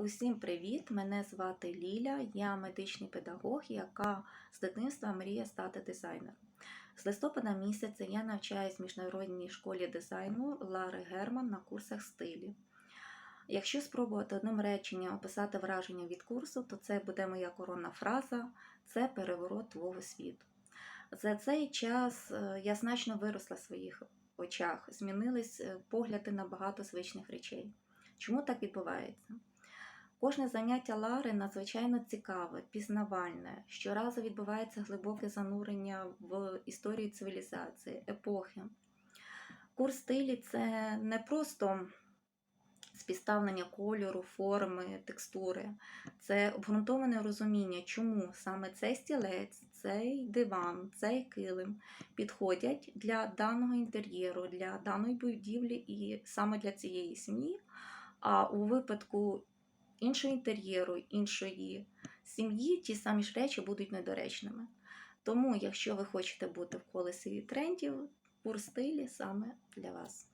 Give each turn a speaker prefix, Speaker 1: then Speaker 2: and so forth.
Speaker 1: Усім привіт! Мене звати Ліля, я медичний педагог, яка з дитинства мріє стати дизайнером. З листопада місяця я навчаюсь в міжнародній школі дизайну Лари Герман на курсах стилі. Якщо спробувати одним реченням описати враження від курсу, то це буде моя коронна фраза це переворот твого світу. За цей час е, я значно виросла в своїх очах, змінились е, погляди на багато звичних речей. Чому так відбувається? Кожне заняття Лари надзвичайно цікаве, пізнавальне. Щоразу відбувається глибоке занурення в історію цивілізації, епохи. Курс стилі це не просто співставлення кольору, форми, текстури, це обґрунтоване розуміння, чому саме цей стілець, цей диван, цей килим підходять для даного інтер'єру, для даної будівлі і саме для цієї сім'ї. А у випадку іншого інтер'єру, іншої сім'ї ті самі ж речі будуть недоречними. Тому, якщо ви хочете бути в колесі трендів, курс стилі саме для вас.